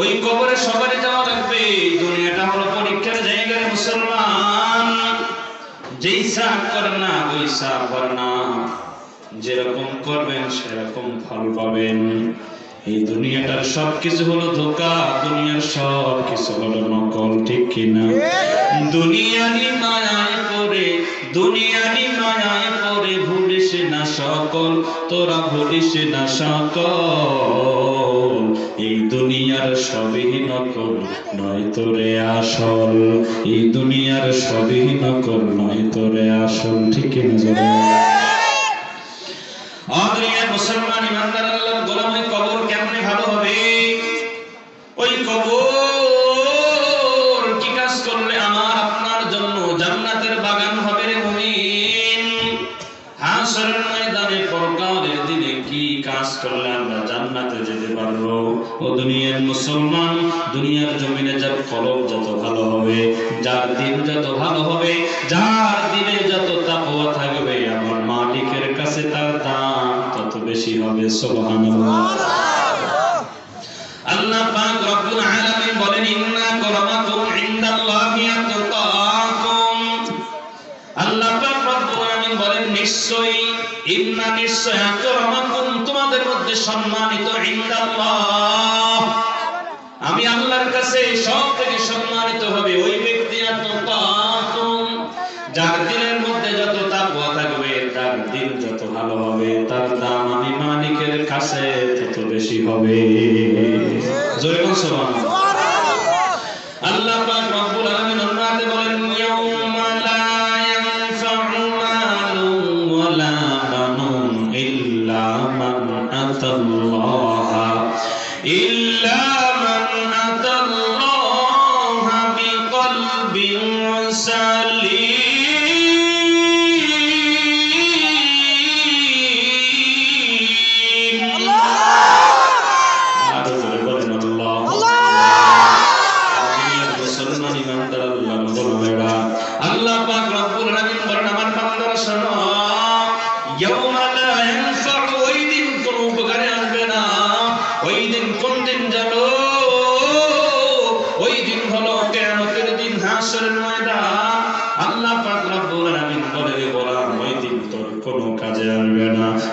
ওই কবরে সবারই যাওয়া লাগবে। দুনিয়াটা হলো পরীক্ষার জায়গা রে মুসলমান। যেই সাপ করে না, ওই সাপ করে না। যেরকম করবেন, সেরকম ফল পাবেন। এই দুনিয়াটার সব কিছু হলো ধোকা, দুনিয়ার সব কিছু হলো নকল, ঠিক কিনা দুনিয়ানি মায়ায় পড়ে দুনিয়ানি মায়ায় পড়ে, ভুলিস না সকল, তোরা ভুলিস না সকল। এই দুনিয়ার সবই নকল নয় তোরে আসল। এই দুনিয়ার সবই নকল নয় তোরে আসল। ঠিক কিনা ও দুনিয়ার মুসলমান, দুনিয়ার জমিনে যার কলম যত ভালো হবে, যার দিন যত ভালো হবে, যার দিনে যত তাকওয়া থাকবে, আমার মালিকের কাছে তার দাম তত বেশি হবে, সুবহানাল্লাহ। আল্লাহ পাক রব্বুল আলামিন বলেন, ইন্না করমাকুম ইনদাল্লাহি আতকাকুম। আল্লাহ পাক রব্বুল আলামিন বলেন, নিশ্চয়ই, ইন্না নিশ্চয় মধ্যে সম্মানিত আমি আল্লাহর কাছে সব থেকে সম্মানিত হবে। ওই ব্যক্তি যার দিনের মধ্যে যত তাকওয়া থাকবে, তার দিন যত ভালো হবে, তার দাম আমি মালিকের কাছে তত বেশি হবে। জয় সুবহানাল্লাহ। আল্লাহ ইল্লা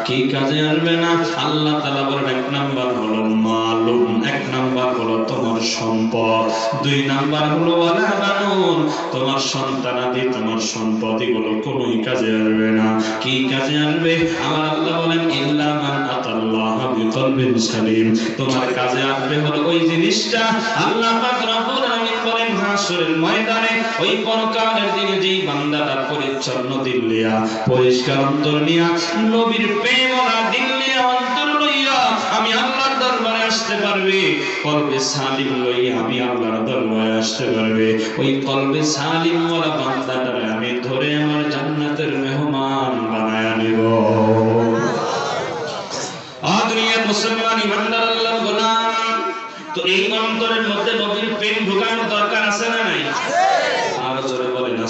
কি কাজে আসবে না। আল্লাহ তাআলা বলেন, এক নাম্বার হলো মালুম, এক নাম্বার হলো তোমার সম্পদ। দুই নাম্বার হলো বানুন, তোমার সন্তানাদি তোমার সম্পদ, এগুলো কোনোই কাজে আসবে না। কি কাজে আসবে? আমার আল্লাহ বলেন, ইল্লা মান আতাল্লাহ বিকলবিন সালিম। তোমার কাজে আসবে হলো ওই জিনিসটা। আল্লাহ পাক রব্বুল আলামিন বলেন, হাসরের ময়দানে ওই পরকালের দিনে যেই বান্দাটা পরিচ্ছন্ন দিল লিয়া পরিষ্কার অন্তর নিয়া, নবীর প্রেম ওরা দিল নিয়া অন্তর লইয়া, আমি আল্লাহর দরবারে আসতে পারবে। কলবে সালিম লইয়া আমি আল্লাহর দরবারে আসতে পারবে। ওই কলবে সালিম ওরা বান্দাটারে আমি ধরে আমার জান্নাতের মেহমান বানায়া নিব। আদুনিয়ার মুসলমান ইমানদার আল্লাহর গোলাম। তো এই অন্তরের মধ্যে নবীর প্রেম ঢুকানোর দরকার আছে না নাই? জোরে বলেন না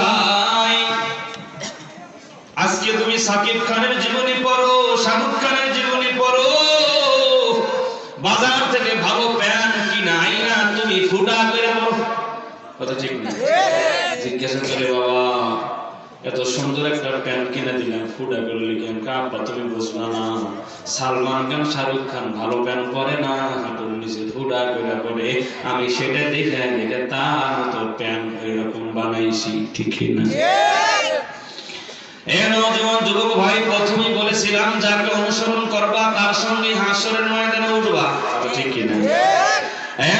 ভাই আজকে তুমি সাকিব খানের জীবনী পড়ো, শাহরুখ খানের জীবনী পড়ো। বাজার থেকে ভালো প্যান্ট কিনা, আইনা তুমি ফুটা করে কথা ঠিক না। জিজ্ঞাসা করে, বাবা এত সুন্দর একটা প্যান্ট কিনে দিলাম ফুটা করে লিখলাম কাপড় তুমি বুঝবা না। সালমান খান, শাহরুখ খান, ভালো প্যান্ট পরে না, হাঁটুর নিচে ফুটা করে পরে আমি সেটা দেখে দেখে তার মতো প্যান্ট এরকম বানাইছি ঠিকই না? নওজোয়ান যুবক ভাই, প্রথমেই বলেছিলাম, যাকে অনুসরণ করবা, তার সঙ্গে হাসরের ময়দানে উঠবা। ঠিক কিনা এ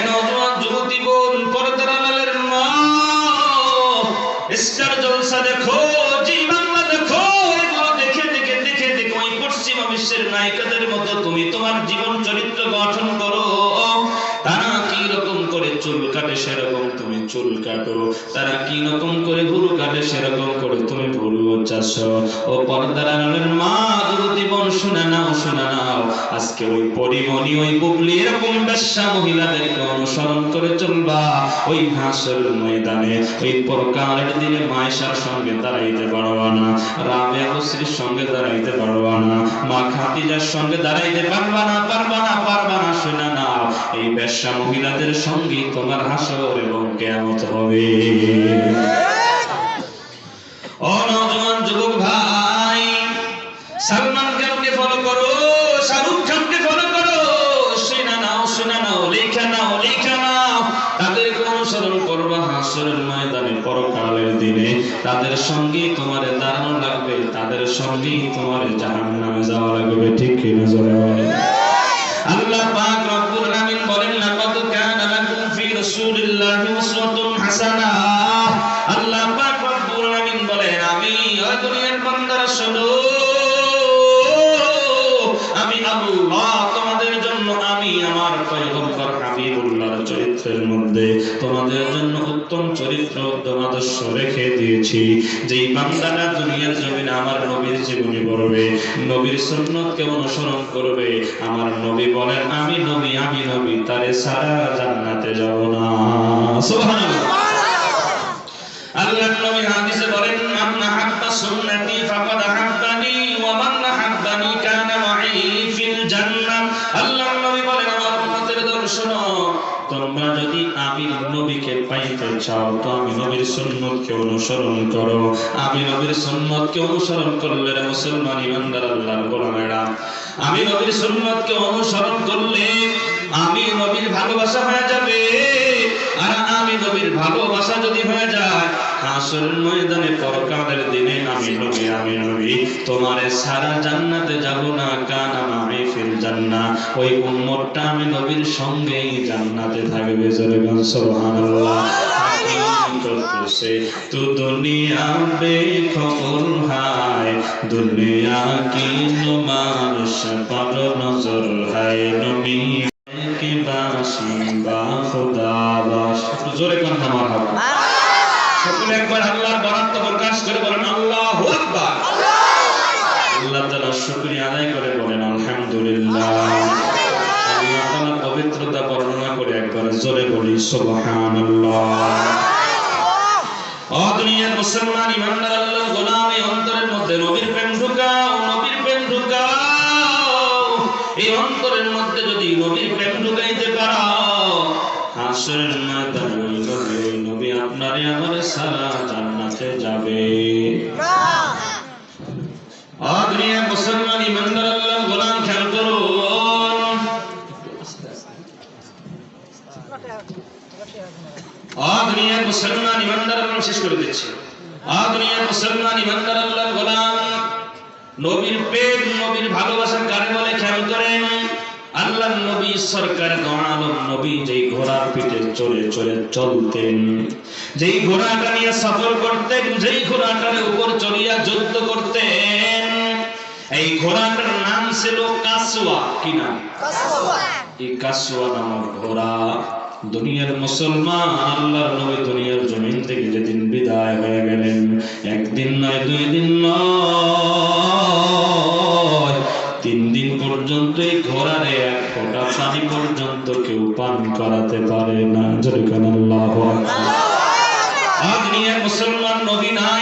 সেরকম তুমি চুল কাটো তারা কি রকম করে ভুরু কাটে সেরকম করে তুমি ভুরু চাষ ও পর্দার আড়ালের মা যুবতী বোন শুনে নাও শুনে নাও। আজকে ওই পরিমণি ওই বুবলি এরকম বেশ্যা মহিলাদেরকে অনুসরণ করে চলবা। ওই হাসর ময়দানে ওই দিনে মায়েশার সঙ্গে দাঁড়াইতে পারবা না রাবে সঙ্গে দাঁড়াইতে পারবা না মা খাতিজার সঙ্গে দাঁড়াইতে পারবা না পারবা বেশ্যা মহিলাদের সঙ্গে তোমার হাসর এবং কেয়ামত হবে। ও নওজোয়ান সঙ্গে তোমার দাঁড়ানো লাগবে, তাদের সঙ্গে তোমার জাহান নামে যাওয়া লাগবে, ঠিক কি না জোরে আল্লাহ পাক আদর্শ রেখে দিয়েছি। যেই বান্দারা দুনিয়ার জমিনে আমার নবীর জীবনী পড়বে, নবীর সুন্নতকে অনুসরণ করবে, আমার নবী বলেন, আমি নবী আমি নবী, তারে সারা জান্নাতে যাব না। আল্লাহর নবী হাদিসে বলেন, মান আহাব্বা সুন্নতি ফাকাদ আহাব্বানি পাইতে চাও তো আমি নবীর সুন্নতকে অনুসরণ করো। আমি নবীর সুন্নতকে অনুসরণ করলে মুসলমান ইমানদার আল্লাহর গোলামেরা। আমি নবীর সুন্নতকে অনুসরণ করলে আমি নবীর ভালোবাসা হয়ে যাবে। আর আমি নবীর ভালোবাসা যদি হয়ে যায় হাসরের ময়দানে পরকালের দিনে আমি নবী আমি নবী। তোমারে সারা জান্নাতে যাব না, কান আমি ফিল জান্নাত ওই উম্মতটা আমি নবীর সঙ্গেই জান্নাতে থাকবে, জোরে গান প্রকাশ করে বলেন, আল্লাহু আকবার। আল্লাহ তাআলা শুকরিয়া আদায় করে বলেন, আলহামদুলিল্লাহ। পবিত্রতা বর্ণনা করে একবার জোরে বলি, সুবহানাল্লাহ। ও দুনিয়ার মুসলমান, ইমানদার আল্লাহ, গোলাম অন্তরের মধ্যে, নবীর প্রেম ঢুকাও, নবীর প্রেম ঢুকাও। এই অন্তরের মধ্যে যদি নবীর প্রেম ঢুকাইতে পারো, হাসরের ময়দানে মুসলমান ইমানদার আল্লাহ শেষ করে দিচ্ছে। আ দুনিয়ার মুসলমান ইমানদার আল্লাহর গোলাম। নবীর প্রেম নবীর ভালোবাসা কারে বলে খেয়াল করেন আল্লাহ নবী সরকার দোয়ালম নবী যেই ঘোড়ার পিঠে চড়ে চড়ে চলতেন। যেই ঘোড়াটা নিয়ে সফর করতেন যেই ঘোড়াটার উপর চলিয়া যুদ্ধ করতেন এই ঘোড়াটার নাম ছিল কাসওয়া। কি নাম? এই কাসওয়া নামক ঘোড়া। দুনিয়ার মুসলমান আল্লাহর নবী দুনিয়ার জমিন থেকে যেদিন বিদায় হয়ে গেলেন একদিন নয় দুই দিন নয় তিন দিন পর্যন্ত এই ঘোড়ারে এক ফোঁটা পানি পর্যন্ত কেউ পান করাতে পারে না। যেরকম আল্লাহ দুনিয়ার মুসলমান নবী নাই।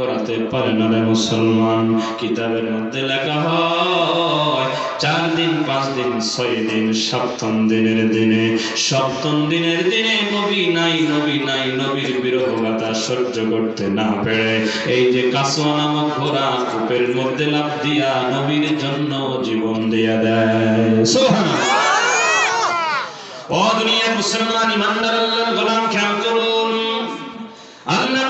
করাতে পারে না রে মুসলমান? কিতাবের মধ্যে লেখা হয়, চার দিন, পাঁচ দিন, ছয় দিন, সপ্তম দিনের দিনে। সপ্তম দিনের দিনে নবী নাই নবী নাই, নবীর বিরহ গাথা সহ্য করতে না পেরে। এই যে কাসোয়া নামক ঘোড়া কূপের মধ্যে লাভ দিয়া নবীর জন্য জীবন দিয়া দেয়। সুবহানাল্লাহ। ও দুনিয়ার মুসলমান, ইমানদার আল্লাহর গোলাম, খেয়াল করুন। আল্লাহর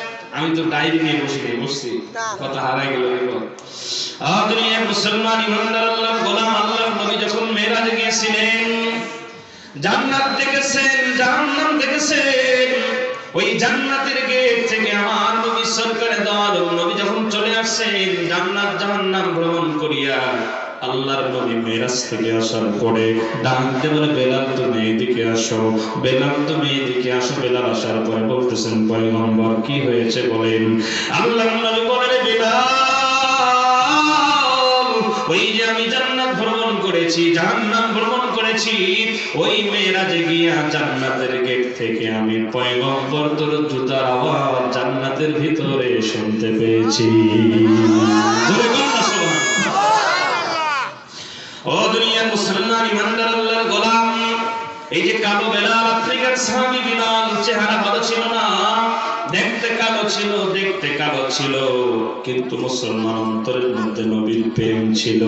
আমি তো ডায়েরি নিয়ে বসে নেই বসছি। কথা হারাই গেল মুসলমান ইমানদার আল্লাহর গোলাম আল্লাহর নবী যখন গিয়েছিলেন জান্নাত দেখেছেন জাহান্নাম দেখেছেন ওই জান্নাতের গেট থেকে আমার নবী সরকারে দল নবী যখন চলে আসছেন জান্নাত জাহান্নাম ভ্রমণ করিয়া আল্লাহর নবী মেরাজ থেকে আসার পরে ডাকতে বলে বেলাল তুমি এদিকে আসো, বেলাল তুমি এদিকে আসো, বেলাল আসার পরে বলতেছেন, পয়গম্বর, কি হয়েছে বলেন? আল্লাহর নবী বলেন বেলাল, ওই যে আমি জান্নাত ভ্রমণ করেছি, জাহান্নাম ভ্রমণ করেছি, ওই মেয়েরাজে গিয়া জান্নাতের গেট থেকে আমি পয়গম্বর তোর জুতার আওয়াজ জান্নাতের ভিতরে শুনতে পেয়েছি জোরে বল না সুবহানাল্লাহ। ও দুনিয়ার মুসলমান গোলাম। এই যে কালো বেলাল আফ্রিকার বিলাল, চেহারা ভালো ছিল না? দেখতে কালো ছিল, দেখতে কালো ছিল। কিন্তু মুসলমান অন্তরের মধ্যে নবীর প্রেম ছিল।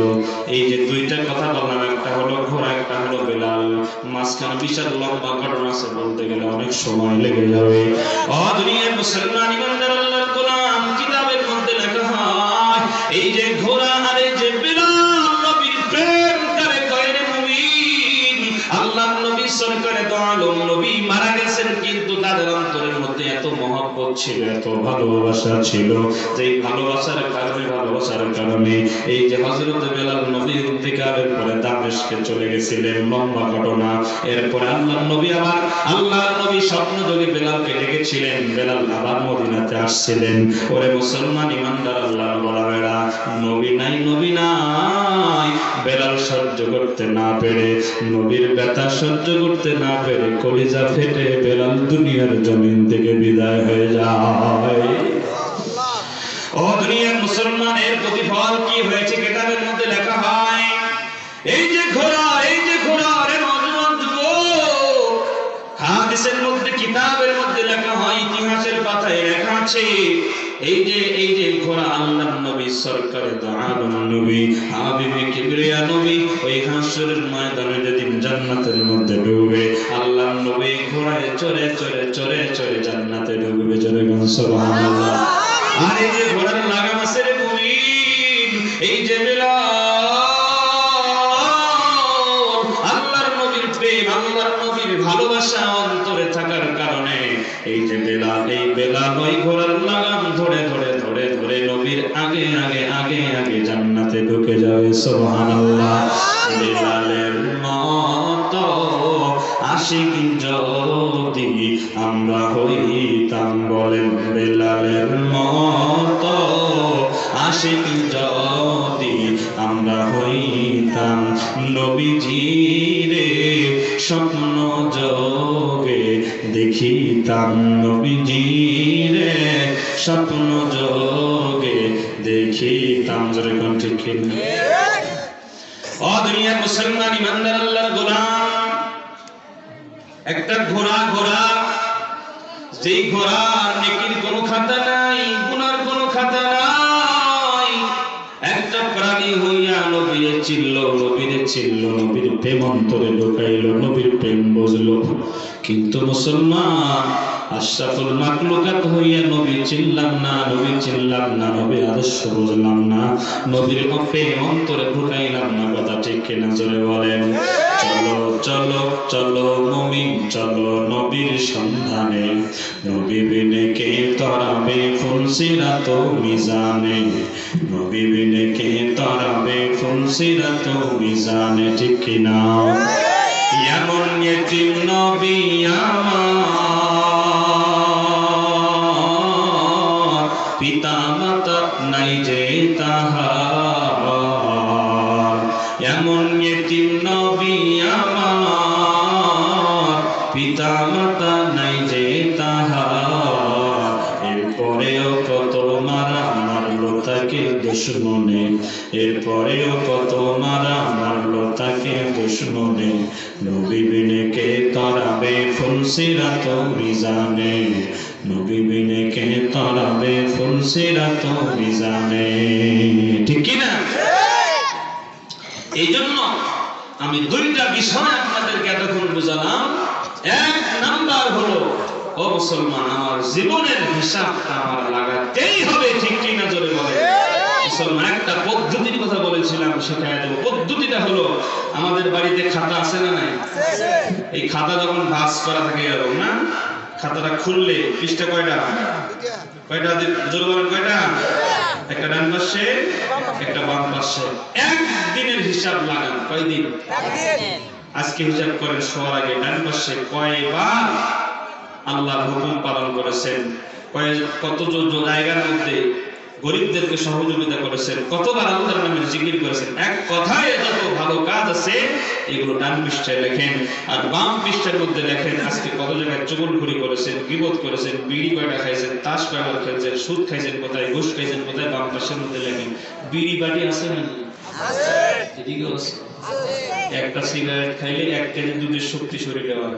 এই যে দুইটা কথা বললাম, একটা হলো ঘোড়া, একটা হলো বেলাল। মাঝখানে বিশাল লম্বা ঘটনা আছে, বলতে গেলে অনেক সময় লেগে যাবে। ও দুনিয়ার মুসলমান ইমানদার ছিল এত ভালোবাসা ছিল যে ভালোবাসার কারণে ভালোবাসার কারণে এই যে হযরত বেলাল নবী ইন্তেকালের পরে দামেশকে চলে গেছিলেন। লম্বা ঘটনা। এরপরে আল্লাহ নবী আবার আল্লাহ নবী স্বপ্ন যোগে বেলালকে ডেকেছিলেন। বেলাল আবার মদিনাতে আসছিলেন। ওরে মুসলমান ইমানদার আল্লাহর বলাবেড়া নবী নাই নবী নাই। বেলাল সহ্য করতে না পেরে, নবীর ব্যথা সহ্য করতে না পেরে কলিজা ফেটে বেলাল দুনিয়ার জমিন থেকে বিদায় হয়ে যায়। এই যে এই যে ঘোড়া আল্লাহ নবী, সরকারে আলম নবী, হাবিবে কিবরিয়া জান্নাতের মধ্যে ডুবে, আল্লাহ নবী ঘোড়ায় চড়ে চড়ে চড়ে চড়ে জান্নাতে ঢুকবে গান সুবহানাল্লাহ আর এই যে ঘোড়ার লাগাম আছে রে মুমিন এই যে বেলাল। আল্লাহর নবীর প্রেম, আল্লাহর নবীর ভালোবাসা অন্তরে থাকার কারণে এই এই ওই লাগাম ধরে ধরে ধরে ধরে নবীর আগে আগে আগে আগে জান্নাতে ঢুকে যাবে বলেন বেলালের মতো, আশিক যদি আমরা হইতাম নবীজিরে, স্বপ্ন যোগে দেখিতাম নবীজিরে, স্বপ্ন যোগে দেখিতাম। ঠিক কিনা ও দুনিয়ার মুসলমান ইমানদার আল্লাহর গোলাম। একটা ঘোড়া ঘোড়া যেই ঘোড়া নেকির খাতা নাই, গুনার খাতা নাই। একটা প্রাণী হইয়া নবীরে চিল্ল নবীরে চিল্ল নবীর প্রেম অন্তরে ঢুকাইল, নবীর প্রেম কিন্তু মুসলমান আশরাফুল মাকলুকাত হইয়া নবী চিনলাম না, নবী চিনলাম না নবী আদর্শ বুঝলাম না, নবীর প্রেম অন্তরে ঢুকাইলাম না, কথা ঠিক কিনা জোরে বলেন। চলো চলো চলো মুমিন চলো নবীর সন্ধানে। নবী বিনে কে তরাবে ফুলসিরাত মিজানে নবী বিনে কে তরাবে ফুলসিরাত মিজানে ঠিক কিনা এমন ইয়তিম নবী আমার পিতা মাতা নাই যে তাহার দুশ্মনে এরপরেও কত মারা মারলো তাকে দুশ্মনে নবী বিনে কে তরাবে ফুলসিরাত মিজানে নবী বিনে কে তরাবে ফুলসিরাত মিজানে ঠিক কি না? এই জন্য আমি দুইটা বিষয় আপনাদেরকে এতক্ষণ বুঝালাম। এক নাম্বার হলো, ও মুসলমান, আমার জীবনের হিসাবটা আমার লাগাতেই হবে, ঠিক কি না জোরে বলে মুসলমান একটা পদ্ধতির কথা বলেছিলাম শেখায় দেবো পদ্ধতিটা হলো আমাদের বাড়িতে খাতা আছে না নাই? এই খাতা যখন ভাঁজ করা থাকে এরকম না? খাতাটা খুললে পৃষ্ঠা কয়টা? কয়টা? জোরে বলেন কয়টা? একটা ডান পাশে একটা বাম পাশে। একদিনের হিসাব লাগান কয়দিন? আজকে হিসাব করেন শোয়ার আগে ডান পাশে কয়বার আল্লাহর হুকুম পালন করেছেন? কয় কত জায়গার মধ্যে গরিবদেরকে সহযোগিতা করেছেন কতবার আল্লাহর নামে জিকির করেছেন এক কথায় যত ভালো কাজ আছে এগুলো ডান পৃষ্ঠায় লেখেন আর বাম পৃষ্ঠার মধ্যে লেখেন আজকে কত জায়গায় চুগলখড়ি করেছেন বিপদ করেছেন বিড়ি কয়টা খাইছেন তাস কয়বার খেয়েছেন সুদ খাইছেন কোথায় ঘুষ খাইছেন কোথায় বাম পাশের মধ্যে লেখেন বিড়ি বাটি আছে না এদিকেও আছে। একটা সিগারেট খাইলে এক কেজি দুধের শক্তি শরীরে হয়।